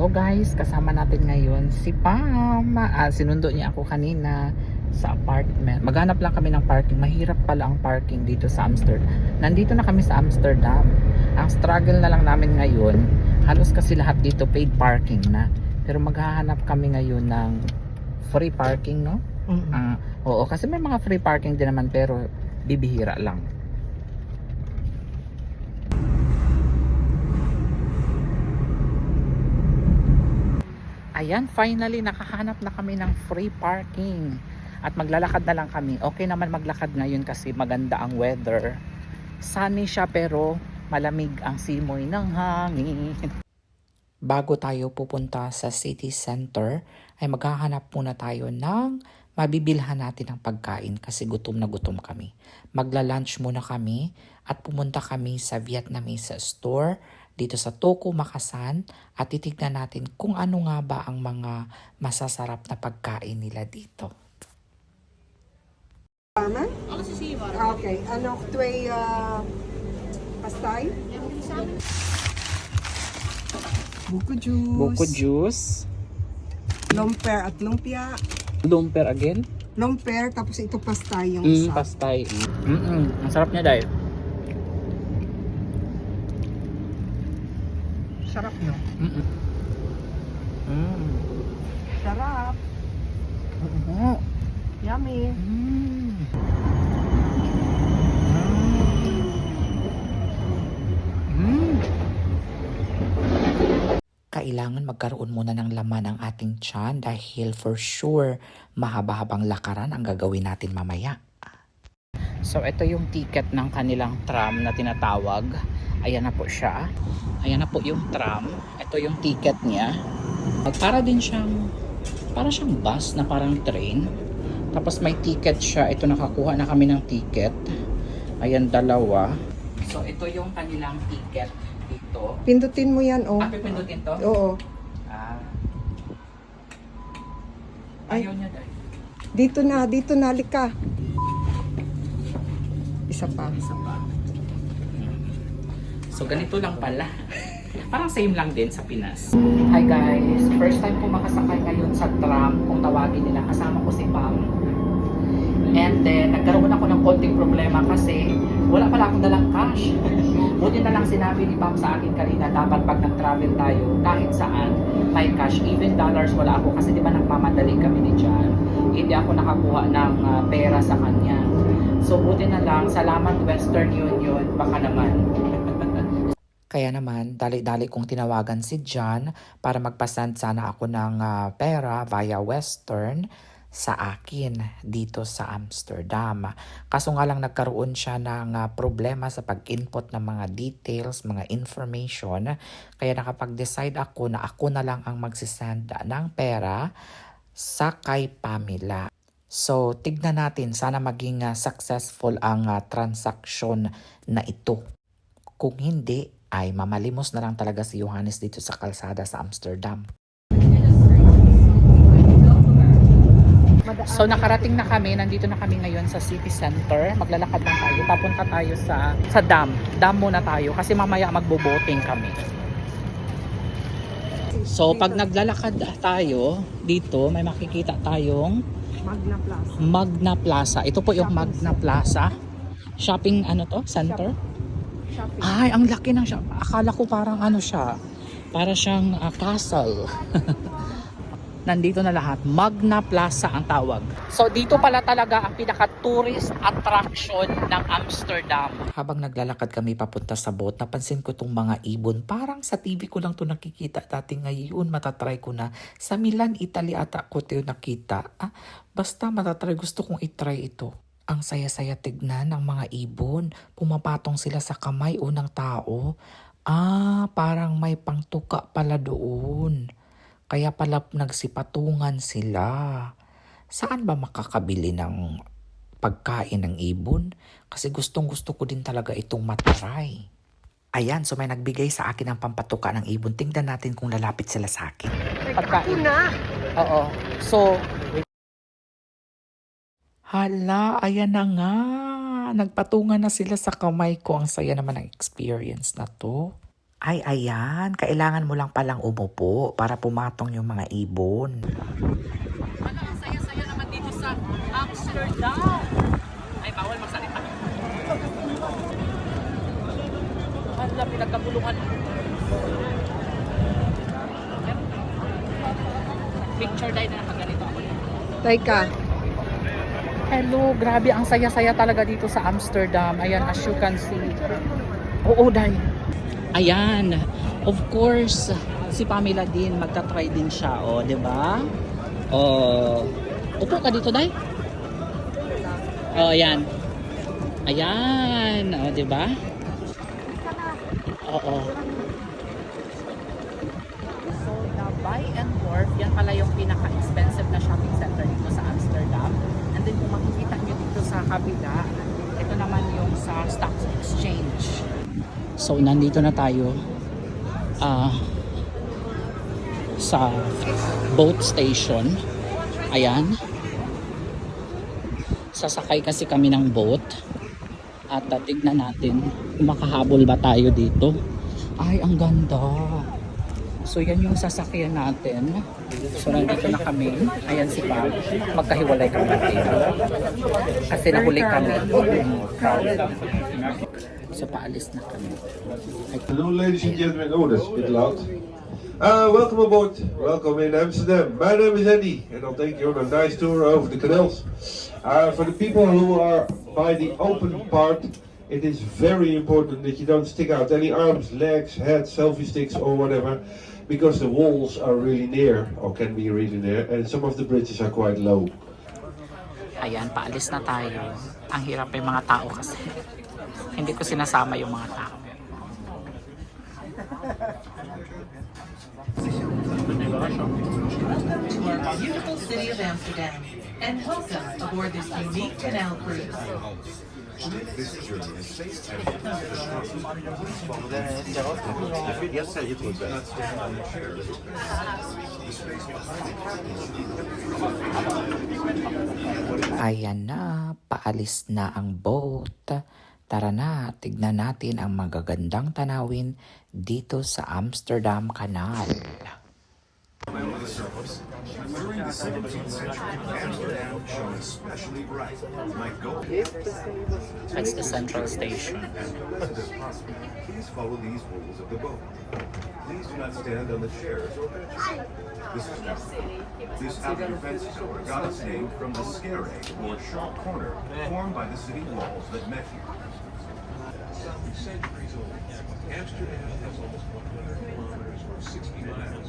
Hello guys, kasama natin ngayon si Pam. Ah, sinundo niya ako kanina sa apartment. Maghanap lang kami ng parking. Mahirap pala ang parking dito sa Amsterdam. Nandito na kami sa Amsterdam. Ang struggle na lang namin ngayon, halos kasi lahat dito paid parking na. Pero maghahanap kami ngayon ng free parking, no? Ah, oo, kasi may mga free parking din naman pero bibihira lang. Ayan, finally nakahanap na kami ng free parking. At maglalakad na lang kami. Okay naman maglakad ngayon kasi maganda ang weather. Sunny siya pero malamig ang simoy ng hangin. Bago tayo pupunta sa city center, ay maghahanap muna tayo ng mabibilhan natin ng pagkain kasi gutom na gutom kami. Magla-lunch muna kami at pumunta kami sa Vietnamese store dito sa Toko Makasan at titignan natin kung ano nga ba ang mga masasarap na pagkain nila dito. Tama? Okay. Ano, twee uh, pastay? Buko juice. Buko juice, Lomper at lumpia. lumper again, Lomper, tapos ito pastay yung mm, isa. pastay. Mm ang sarap niya dahil. Sarap, no? Mm mm. Sarap. Oo. Yummy. Mm. Mm. Kailangan magkaroon muna ng laman ang ating tiyan dahil for sure mahaba-habang lakaran ang gagawin natin mamaya. So ito yung ticket ng kanilang tram na tinatawag. Ayan na po siya. Ayan na po yung tram. Ito yung ticket niya. Para din siyang para siyang bus na parang train. Tapos may ticket siya. Ito nakakuha na kami ng ticket. Ayan dalawa. So ito yung kanilang ticket dito. Pindutin mo yan, oh. Ah, pipindutin to? Oo. Ah. Ay. Ayaw niya dahil. Dito na, dito na, lika. Isa pa. Isa pa. So ganito lang pala. Parang same lang din sa Pinas. Hi guys! First time po makasakay ngayon sa tram kung tawagin nila. Kasama ko si Pam. And then, nagkaroon ako ng konting problema kasi wala pala akong dalang cash. Buti na lang sinabi ni Pam sa akin kanina, dapat pag nag-travel tayo, kahit saan, may cash. Even dollars wala ako kasi di ba nagmamadali kami ni John. Hindi ako nakakuha ng ah, pera sa kanya. So buti na lang, salamat Western Union, baka naman. Kaya naman, dali-dali kong tinawagan si John para magpasend sana ako ng ah, pera via Western sa akin dito sa Amsterdam. Kaso nga lang nagkaroon siya ng ah, problema sa pag-input ng mga details, mga information. Kaya nakapag-decide ako na ako na lang ang magsisend ng pera sa kay Pamela. So, tignan natin. Sana maging ah, successful ang ah, transaction na ito. Kung hindi, ay mamalimos na lang talaga si Johannes dito sa kalsada sa Amsterdam. So nakarating na kami, nandito na kami ngayon sa city center. Maglalakad lang tayo, papunta tayo sa sa dam. Dam muna tayo kasi mamaya magbo-boating kami. So pag naglalakad tayo dito, may makikita tayong Magna Plaza. Magna Plaza. Ito po yung Magna Plaza. Shopping ano to? Center? Shopping. Ay, ang laki ng shop. Akala ko parang ano siya. Para siyang ah, castle. Nandito na lahat. Magna Plaza ang tawag. So dito pala talaga ang pinaka-tourist attraction ng Amsterdam. Habang naglalakad kami papunta sa boat, napansin ko tong mga ibon. Parang sa TV ko lang to nakikita dati ngayon. Matatry ko na. Sa Milan, Italy ata ko to nakita. Ah, basta matatry. Gusto kong itry ito. Ang saya-saya tignan ng mga ibon. Pumapatong sila sa kamay o ng tao. Ah, parang may pangtuka pala doon. Kaya pala nagsipatungan sila. Saan ba makakabili ng pagkain ng ibon? Kasi gustong gusto ko din talaga itong matry. Ayan, so may nagbigay sa akin ng pampatuka ng ibon. Tingnan natin kung lalapit sila sa akin. Pagkain. na. Oo. So, hala, ayan na nga. Nagpatungan na sila sa kamay ko. Ang saya naman ng experience na to. Ay, ayan. Kailangan mo lang palang umupo para pumatong yung mga ibon. Ano, ang saya-saya naman dito sa Amsterdam. Ay, bawal magsalita. Hala, pinagkabulungan. Picture day na nakaganito ako. Teka. Hello, grabe ang saya-saya talaga dito sa Amsterdam. Ayan, as you can see. Oo, Day. Ayan, of course, si Pamela din, magta-try din siya, o, oh, di ba? Oh, upo ka dito, Day. Oh, ayan. Ayan, o, di ba? Oo. So, the Buy and Wharf, yan pala yung pinaka-expensive na shopping center dito sa Amsterdam. And then kung makikita nyo dito sa kabila, ito naman yung sa stock exchange. So, nandito na tayo ah sa boat station. Ayan. Sasakay kasi kami ng boat. At uh, tignan natin kung makahabol ba tayo dito. Ay, ang ganda. So yan yung sasakyan natin. So nandito na kami. Ayan si Pag. Magkahiwalay kami dito. Kasi nahuli kami. So paalis na kami. Hello, ladies and gentlemen. Oh, that's a bit loud. Uh, welcome aboard. Welcome in Amsterdam. My name is Andy, and I'll take you on a nice tour over the canals. Uh, for the people who are by the open part, it is very important that you don't stick out any arms, legs, head, selfie sticks, or whatever, because the walls are really near, or can be really near, and some of the bridges are quite low. Ayan, paalis na tayo. Ang hirap yung mga tao kasi. Hindi ko sinasama yung mga tao. our beautiful city of Amsterdam and welcome aboard this unique canal cruise. Ayan na, paalis na ang boat. Tara na, tignan natin ang magagandang tanawin dito sa Amsterdam Canal. That's the central station. Please follow these rules of the boat. Please do not stand on the chairs or benches. This, this outer fence door got its name from the scare or sharp corner formed by the city walls that met here. centuries old. Amsterdam has almost 100 kilometers or 60 miles.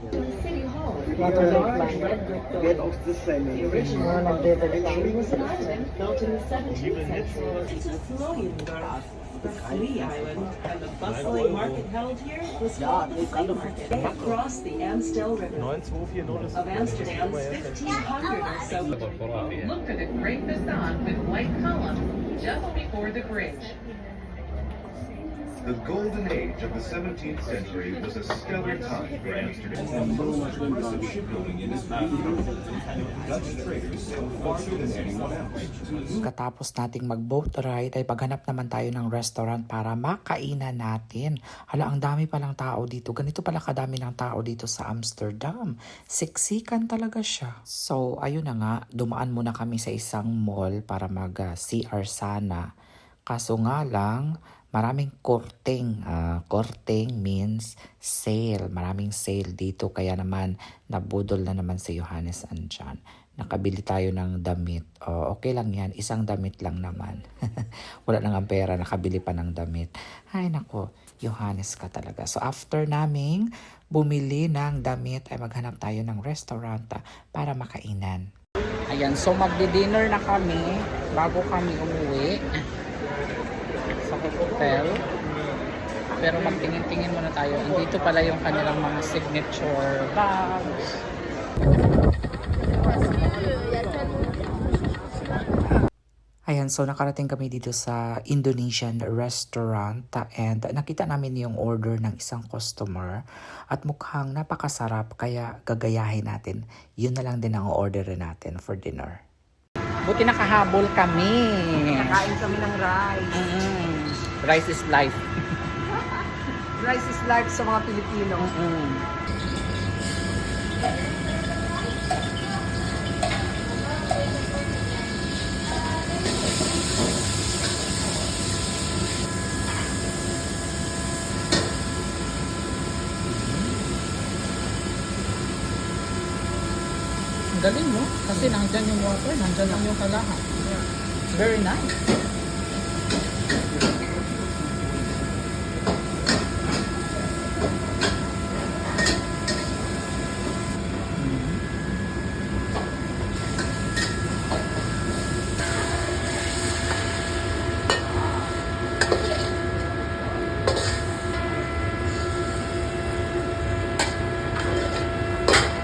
Many a house with a sideways tip. Built in the 17th century. Lilienthal. The flea island and the bustling market held here was called the flea market. Across the Amstel River of Amsterdam's 1500 or so. Look for the great facade with white columns just before the bridge. The golden age of the 17th century was a stellar time for Amsterdam. Shipbuilding industry. Dutch traders sailed farther than anyone else. Katapos nating mag-boat ride ay paghanap naman tayo ng restaurant para makainan natin. Hala, ang dami palang tao dito. Ganito pala kadami ng tao dito sa Amsterdam. Siksikan talaga siya. So, ayun na nga, dumaan muna kami sa isang mall para mag-CR sana. Kaso nga lang, maraming korting. Ah, korting means sale. Maraming sale dito. Kaya naman, nabudol na naman si Johannes andyan. nakabili tayo ng damit. O, okay lang yan, isang damit lang naman. Wala nang ang pera, nakabili pa ng damit. Ay nako, Johannes ka talaga. So after naming bumili ng damit ay maghanap tayo ng restaurant ah, para makainan. Ayan, so magdi-dinner na kami bago kami umuwi hotel. Pero magtingin-tingin muna tayo. Dito pala yung kanilang mga signature bags. Ayan, so nakarating kami dito sa Indonesian restaurant and nakita namin yung order ng isang customer at mukhang napakasarap kaya gagayahin natin. Yun na lang din ang order natin for dinner. Buti nakahabol kami. Kain kami ng rice. Mm, rice is life. Rice is life sa mga Pilipino. Mm. Ang galing no? Kasi nandyan yung water, nandyan lang yung kalahan. Very nice.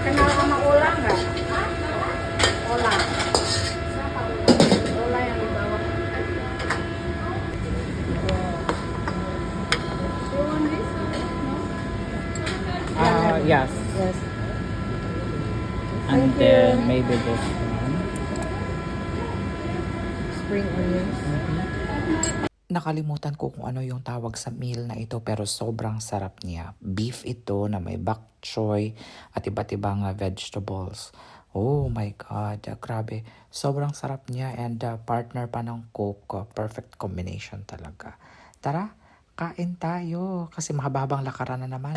Kenal sama Ola nggak? Ola. Ola yang di bawah. Ah, yes. Yes. And then maybe this Nakalimutan ko kung ano yung tawag sa meal na ito pero sobrang sarap niya. Beef ito na may bok choy at iba't ibang uh, vegetables. Oh my God, ah, grabe. Sobrang sarap niya and uh, partner pa ng Coke. ah, perfect combination talaga. Tara, kain tayo kasi mahababang lakaran na naman.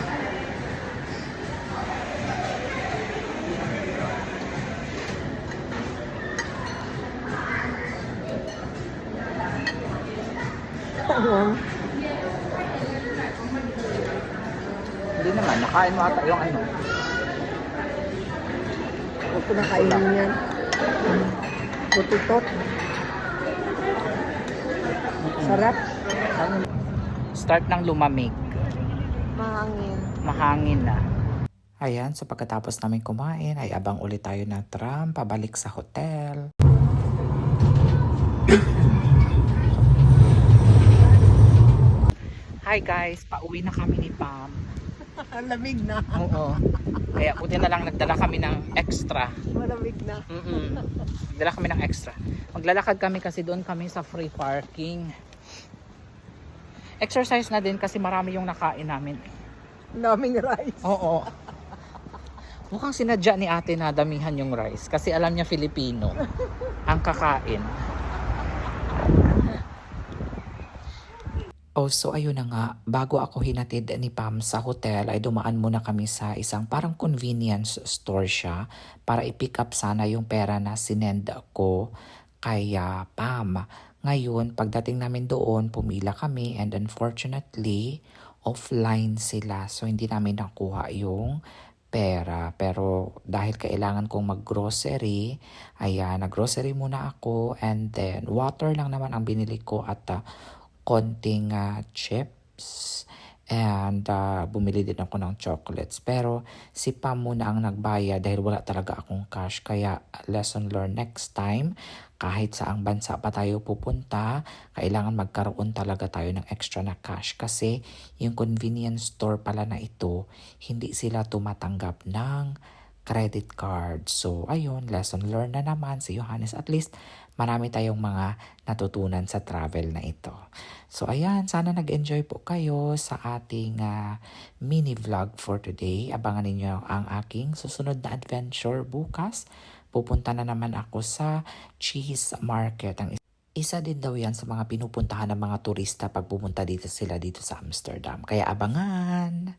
Hindi naman, nakain mo ata yung ano. Huwag ko nakainin yan. Butitot. Sarap. Start ng lumamig. Mahangin. Mahangin na. Ayan, so pagkatapos namin kumain ay abang ulit tayo ng tram pabalik sa hotel. Hi guys, pauwi na kami ni Pam. Malamig na. Oo. Kaya buti na lang nagdala kami ng extra. Malamig na. Mm-mm. Nagdala kami ng extra. Maglalakad kami kasi doon kami sa free parking. Exercise na din kasi marami yung nakain namin. Ang daming rice. Oo. Mukhang sinadya ni ate na damihan yung rice kasi alam niya Filipino ang kakain. Oh, so ayun na nga, bago ako hinatid ni Pam sa hotel ay dumaan muna kami sa isang parang convenience store siya para i-pick up sana yung pera na sinend ko kay ah, Pam. Ngayon, pagdating namin doon, pumila kami and unfortunately, offline sila. So hindi namin nakuha yung pera. Pero dahil kailangan kong mag-grocery, ayan, nag-grocery muna ako and then water lang naman ang binili ko at ah, konting ah, chips and ah, bumili din ako ng chocolates. Pero si Pam muna ang nagbayad dahil wala talaga akong cash. Kaya lesson learned next time, kahit saang bansa pa tayo pupunta, kailangan magkaroon talaga tayo ng extra na cash kasi yung convenience store pala na ito, hindi sila tumatanggap ng credit card. So, ayun, lesson learned na naman si Johannes. At least, marami tayong mga natutunan sa travel na ito. So, ayan, sana nag-enjoy po kayo sa ating ah, mini vlog for today. Abangan ninyo ang aking susunod na adventure bukas. Pupunta na naman ako sa cheese market. Ang isa din daw yan sa mga pinupuntahan ng mga turista pag pumunta dito sila dito sa Amsterdam. Kaya abangan!